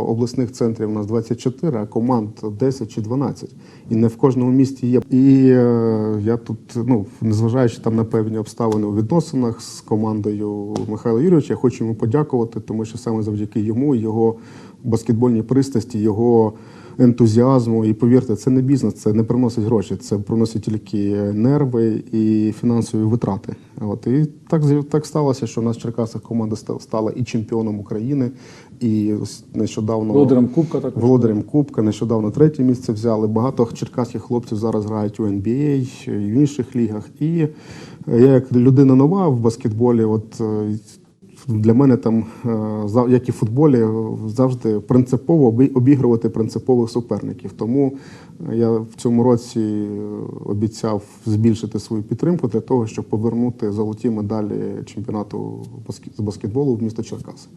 Обласних центрів у нас 24, а команд 10 чи 12. І не в кожному місті є. І е, я тут, ну, незважаючи там на певні обставини у відносинах з командою Михайла Юрійовича, я хочу йому подякувати, тому що саме завдяки йому, його баскетбольній пристрасті, його ентузіазму. І повірте, це не бізнес, це не приносить гроші, це приносить тільки нерви і фінансові витрати. От і так так сталося, що у нас в Черкасах команда ста- стала і чемпіоном України, і нещодавно Володарем Кубка також. володарем Кубка. Нещодавно третє місце взяли. Багато черкаських хлопців зараз грають у NBA і в інших лігах. І е, я як людина нова в баскетболі, от е, для мене там, е, як і в футболі, е, завжди принципово обі- обігрувати принципових суперників. Тому е, я в цьому році обіцяв збільшити свою підтримку для того, щоб повернути золоті медалі чемпіонату з баскетболу в місто Черкаси.